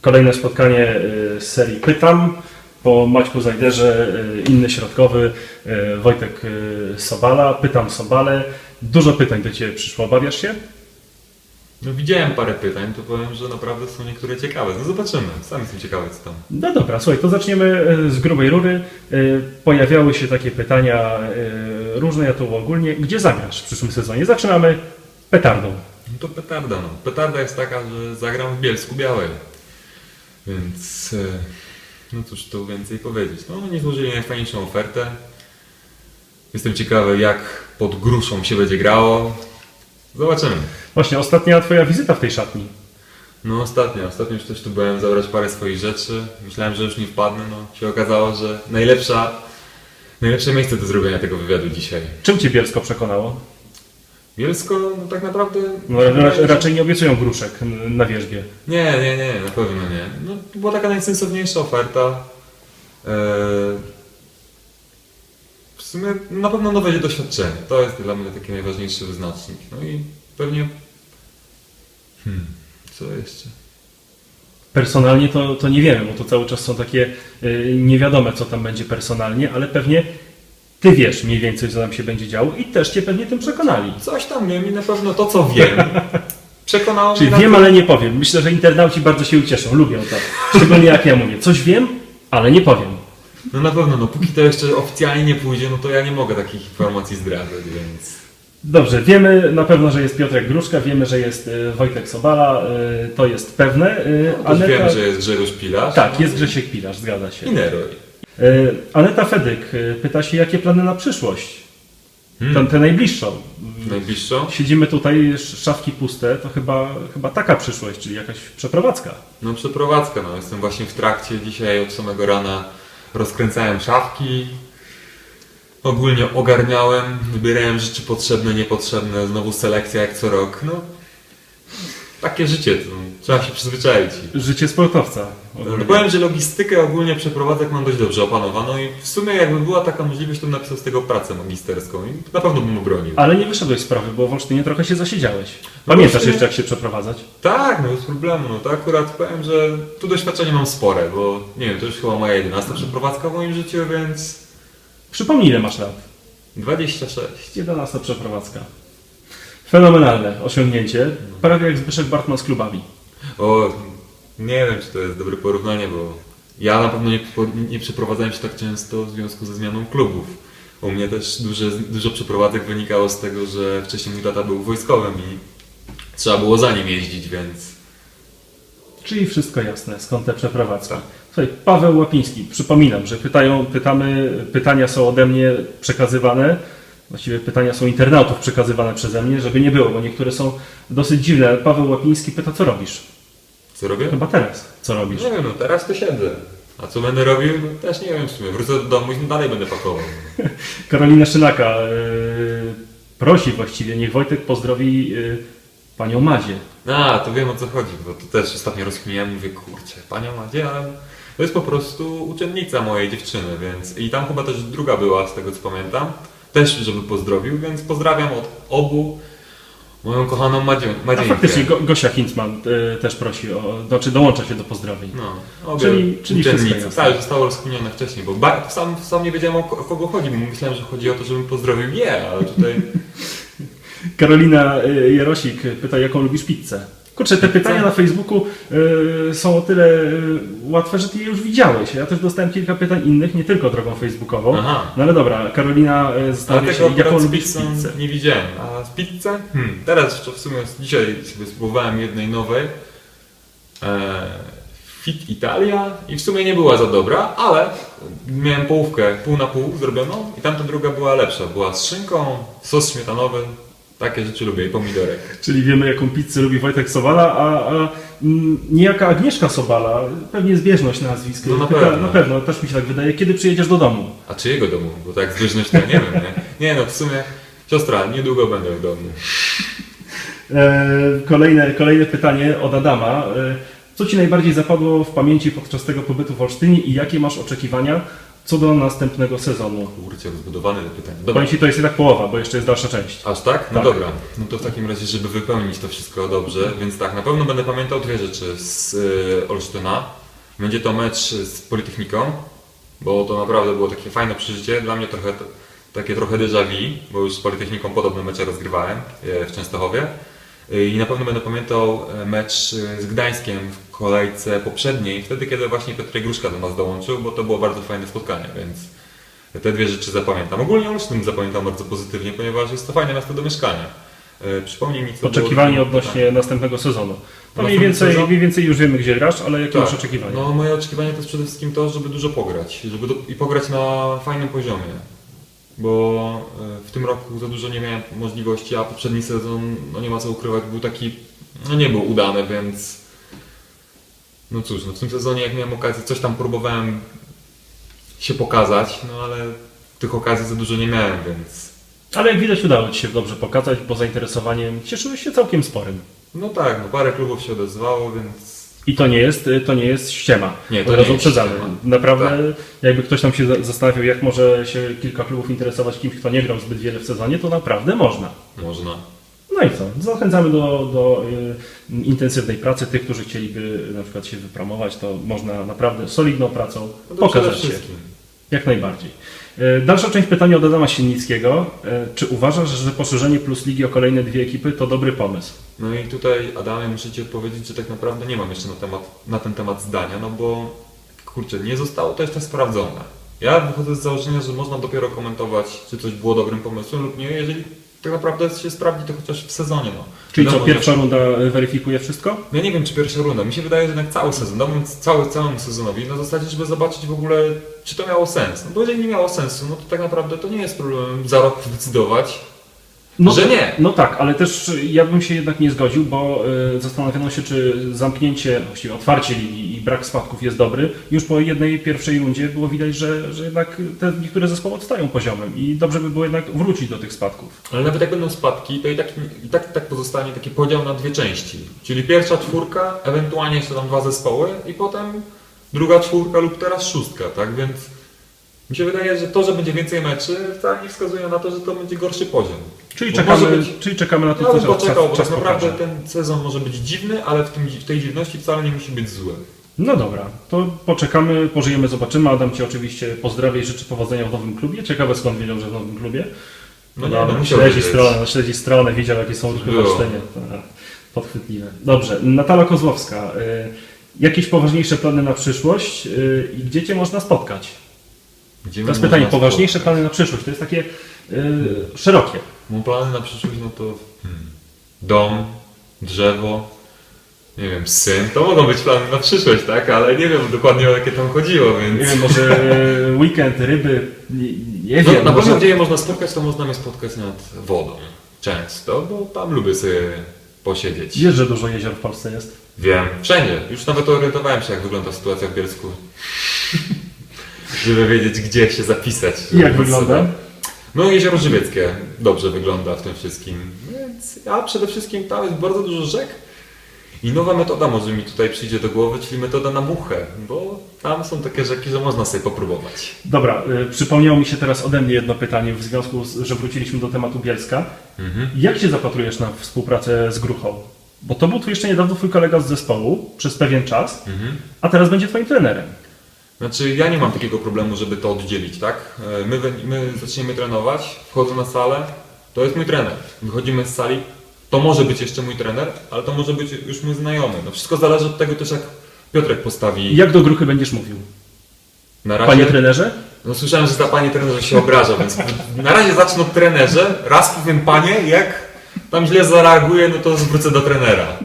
Kolejne spotkanie y, z serii Pytam. Po Maćku Zajderze y, inny środkowy y, Wojtek Sobala. Pytam Sobale. Dużo pytań do Ciebie przyszło. Obawiasz się? No widziałem parę pytań, to powiem, że naprawdę są niektóre ciekawe. No zobaczymy, sam jestem ciekawy co tam. No dobra, słuchaj, to zaczniemy z grubej rury. Pojawiały się takie pytania różne, ja to uogólnię. Gdzie zagrasz w przyszłym sezonie? Zaczynamy petardą. No to petarda, no. Petarda jest taka, że zagram w Bielsku Białej. Więc, e, no cóż tu więcej powiedzieć. No oni złożyli najfajniejszą ofertę. Jestem ciekawy jak pod gruszą się będzie grało. Zobaczymy. Właśnie, ostatnia Twoja wizyta w tej szatni. No ostatnio, ostatnio już też tu byłem zabrać parę swoich rzeczy. Myślałem, że już nie wpadnę, no się okazało, że najlepsza, najlepsze miejsce do zrobienia tego wywiadu dzisiaj. Czym Cię Bielsko przekonało? Bielsko, no tak naprawdę... No, ra- raczej nie obiecują gruszek na wierzbie. Nie, nie, nie, na pewno nie. No, to była taka najsensowniejsza oferta. Eee, w sumie na pewno nowe doświadczenie. To jest dla mnie taki najważniejszy wyznacznik. No i pewnie... Hmm, co jeszcze? Personalnie to, to nie wiemy, bo to cały czas są takie y, niewiadome, co tam będzie personalnie, ale pewnie Ty wiesz mniej więcej, co tam się będzie działo i też Cię pewnie tym przekonali. Coś tam wiem i na pewno to, co wiem, przekonało Czyli mnie na wiem, ale nie powiem. Myślę, że internauci bardzo się ucieszą, lubią to. Szczególnie jak ja mówię. Coś wiem, ale nie powiem. No na pewno, no póki to jeszcze oficjalnie nie pójdzie, no to ja nie mogę takich informacji zdradzać, więc... Dobrze, wiemy na pewno, że jest Piotrek Gruszka, wiemy, że jest y, Wojtek Sobala, y, to jest pewne. Y, No, Aneta- wiemy, że jest Grzegorz Pilarz. Tak, jest Grzesiek Pilarz, zgadza się. I Neroj. Y, Aneta Fedyk y, pyta się, jakie plany na przyszłość? Hmm. Tę najbliższą. Najbliższą? Siedzimy tutaj, sz- szafki puste, to chyba, chyba taka przyszłość, czyli jakaś przeprowadzka. No przeprowadzka, no jestem właśnie w trakcie, dzisiaj od samego rana rozkręcałem szafki, ogólnie ogarniałem, wybierałem rzeczy potrzebne, niepotrzebne, znowu selekcja jak co rok, no takie życie, to trzeba się przyzwyczaić. Życie sportowca. No, powiem, że logistykę ogólnie przeprowadzek mam dość dobrze opanowaną i w sumie jakby była taka możliwość, to bym napisał z tego pracę magisterską i na pewno bym obronił. Ale nie wyszedłeś z sprawy, bo w Olsztynie trochę się zasiedziałeś. Pamiętasz właśnie- jeszcze, jak się przeprowadzać? Tak, no bez problemu. No to akurat powiem, że tu doświadczenie mam spore, bo nie wiem, to już chyba moja 11 przeprowadzka w moim życiu, więc Przypomnij, ile masz lat. 26. 11 przeprowadzka. Fenomenalne osiągnięcie. Prawie jak Zbyszek Bartman z klubami. O, nie wiem, czy to jest dobre porównanie, bo ja na pewno nie, nie przeprowadzałem się tak często w związku ze zmianą klubów. U mnie też duże, dużo przeprowadzek wynikało z tego, że wcześniej mój tata był wojskowym i trzeba było za nim jeździć, więc Czyli wszystko jasne, skąd te przeprowadzki. Słuchaj, Paweł Łapiński, przypominam, że pytają, pytamy, pytania są ode mnie przekazywane, właściwie pytania są internautów przekazywane przeze mnie, żeby nie było, bo niektóre są dosyć dziwne. Paweł Łapiński pyta, co robisz? co robię? Chyba teraz, co robisz? Nie wiem, no teraz to siedzę. A co będę robił? No, też nie wiem w sumie. Wrócę do domu i dalej będę pakował. Karolina Szynaka yy, prosi właściwie, niech Wojtek pozdrowi yy, panią Madzie. A, to wiem o co chodzi, bo to też ostatnio rozkminiałem, mówię, kurczę, panią Madzie, ale to jest po prostu uczennica mojej dziewczyny, więc i tam chyba też druga była, z tego co pamiętam, też żeby pozdrowił, więc pozdrawiam od obu moją kochaną Madzię, A Madzieńkę. faktycznie Go, Gosia Hintzman yy, też prosi, o, znaczy dołącza się do pozdrowień. No, obie Czyli- czyli wszystko. Tak, zostało rozkminione wcześniej, bo ba- sam, sam nie wiedziałem o, ko- o kogo chodzi, bo myślałem, że chodzi o to, żebym pozdrowił je, ale tutaj... Karolina y, Jarosik pyta, jaką lubisz pizzę? Kurczę, te pytania na Facebooku y, są o tyle y, łatwe, że ty je już widziałeś. Ja też dostałem kilka pytań innych, nie tylko drogą facebookową. Aha. No ale dobra, Karolina y, zastanawia się, jaką akurat z lubisz pizzą pizzę. nie widziałem. A z pizzę? Hmm. Teraz jeszcze w sumie dzisiaj sobie spróbowałem jednej nowej. E, Fit Italia i w sumie nie była za dobra, ale miałem połówkę pół na pół zrobioną i tamta druga była lepsza. Była z szynką, sos śmietanowy. Takie rzeczy lubię i pomidorek. Czyli wiemy, jaką pizzę lubi Wojtek Sobala, a, a mm, niejaka Agnieszka Sobala, pewnie zbieżność nazwisk. No na pyta, pewno. na pewno, też mi się tak wydaje, kiedy przyjedziesz do domu? A czyjego domu? Bo tak zbieżność to ja nie wiem, nie? Nie no, w sumie siostra, niedługo będę w domu. E, kolejne, kolejne pytanie od Adama. E, co Ci najbardziej zapadło w pamięci podczas tego pobytu w Olsztynie i jakie masz oczekiwania Co do następnego sezonu. Kurczę, rozbudowane te pytanie. Dobra. Powiem Ci, to jest jednak połowa, bo jeszcze jest dalsza część. Aż tak? No Tak. dobra. No to w takim razie, żeby wypełnić to wszystko dobrze, więc tak, na pewno będę pamiętał dwie rzeczy z y, Olsztyna. Będzie to mecz z Politechniką, bo to naprawdę było takie fajne przeżycie. Dla mnie trochę t- takie trochę déjà vu, bo już z Politechniką podobne mecze rozgrywałem e, w Częstochowie. I na pewno będę pamiętał e, mecz y, z Gdańskiem w kolejce poprzedniej, wtedy kiedy właśnie Piotr Gruszka do nas dołączył, bo to było bardzo fajne spotkanie, więc te dwie rzeczy zapamiętam. Ogólnie Olsztyn zapamiętam bardzo pozytywnie, ponieważ jest to fajne miasto do mieszkania. E, Przypomnij mi, co Oczekiwanie było- odnośnie następnego sezonu. To mniej więcej, sezon? mniej więcej już wiemy, gdzie grasz, ale jakie Tak. masz oczekiwania? No moje oczekiwanie to jest przede wszystkim to, żeby dużo pograć żeby do, i pograć na fajnym poziomie. Bo e, w tym roku za dużo nie miałem możliwości, a poprzedni sezon, no nie ma co ukrywać, był taki, no nie był udany, więc no cóż, no w tym sezonie jak miałem okazję, coś tam próbowałem się pokazać, no ale tych okazji za dużo nie miałem, więc Ale jak widać udało Ci się dobrze pokazać, bo zainteresowaniem cieszyłeś się całkiem sporym. no tak, no parę klubów się odezwało, więc I to nie jest, to nie jest ściema. Nie, to nie uprzedzamy. Naprawdę, Tak. jakby ktoś tam się za- zastanawiał, jak może się kilka klubów interesować kimś, kto nie grał zbyt wiele w sezonie, to naprawdę można. można. No i co? Zachęcamy do, do y, intensywnej pracy. Tych, którzy chcieliby na przykład się wypromować, to można naprawdę solidną pracą No pokazać się. Jak najbardziej. Y, Dalsza część pytania od Adama Siennickiego. Y, Czy uważasz, że poszerzenie plus ligi o kolejne dwie ekipy to dobry pomysł? No i tutaj, Adamie, muszę Ci odpowiedzieć, że tak naprawdę nie mam jeszcze na, temat, na ten temat zdania, no bo kurczę, nie zostało to jeszcze sprawdzone. Ja wychodzę z założenia, że można dopiero komentować, czy coś było dobrym pomysłem lub nie, jeżeli tak naprawdę się sprawdzi to chociaż w sezonie. No. Czyli co, pierwsza runda weryfikuje wszystko? Ja nie wiem, czy pierwsza runda. Mi się wydaje, że jednak cały sezon, dałbym cały, całemu sezonowi na zasadzie, żeby zobaczyć w ogóle, czy to miało sens. No bo jeżeli nie miało sensu, no to tak naprawdę to nie jest problem za rok zdecydować, że nie. No tak, ale też ja bym się jednak nie zgodził, bo y, zastanawiano się, czy zamknięcie, właściwie otwarcie ligi i brak spadków jest dobry. Już po jednej pierwszej rundzie było widać, że, że jednak te niektóre zespoły odstają poziomem i dobrze by było jednak wrócić do tych spadków. Ale nawet jak będą spadki, to i tak, i tak, tak pozostanie taki podział na dwie części. Czyli pierwsza czwórka, ewentualnie jeszcze tam dwa zespoły i potem druga czwórka lub teraz szóstka, tak? Więc mi się wydaje, że to, że będzie więcej meczy, wcale nie wskazuje na to, że to będzie gorszy poziom. Czyli czekamy, być- czyli czekamy na to, Ja bym co poczekał, bo czas tak naprawdę pokaże. ten sezon może być dziwny, ale w, tym, w tej dziwności wcale nie musi być zły. No dobra, to poczekamy, pożyjemy, zobaczymy. Adam Cię oczywiście pozdrawia i życzę powodzenia w nowym klubie. Ciekawe skąd wiedział, że w nowym klubie. No Dobra, no musiał śledzi stronę, śledzi stronę, widział jakie są. Olsztynie. Tak, Podchwytliwe. Dobrze, Natala Kozłowska. Y, jakieś poważniejsze plany na przyszłość y, i gdzie Cię można spotkać? Gdzie To jest można pytanie, poważniejsze plany na przyszłość. To jest takie y, szerokie. Mam plany na przyszłość, no to hmm, dom, drzewo, nie wiem, syn. To mogą być plany na przyszłość, tak? Ale nie wiem dokładnie o jakie tam chodziło, więc... Nie wiem, może y, weekend, ryby, nie, nie No, wiem. na pewno gdzie je można spotkać, to można mnie spotkać nad wodą. Często, bo tam lubię sobie posiedzieć. Wiesz, że dużo jezior w Polsce jest? Wiem, wszędzie. Już nawet orientowałem się, jak wygląda sytuacja w Bielsku. Żeby wiedzieć, gdzie się zapisać. I jak wygląda? No jezioro Żywieckie dobrze wygląda w tym wszystkim. Więc ja przede wszystkim tam jest bardzo dużo rzek. I nowa metoda może mi tutaj przyjdzie do głowy, czyli metoda na muchę, bo tam są takie rzeki, że można sobie popróbować. Dobra, y, przypomniało mi się teraz ode mnie jedno pytanie w związku z, że wróciliśmy do tematu Bielska. Jak się zapatrujesz na współpracę z Gruchą? Bo to był tu jeszcze niedawno twój kolega z zespołu przez pewien czas, a teraz będzie twoim trenerem. Znaczy, ja nie mam takiego problemu, żeby to oddzielić, tak? E, My, my zaczniemy trenować, wchodzę na salę, to jest mój trener. Wychodzimy z sali, to może być jeszcze mój trener, ale to może być już mój znajomy. No wszystko zależy od tego też, jak Piotrek postawi. Jak do Gruchy będziesz mówił? Na razie, Panie trenerze? no słyszałem, że ta pani trenerze się obraża, więc na razie zacznę od trenerze. Raz powiem panie, jak tam źle zareaguje, no to zwrócę do trenera.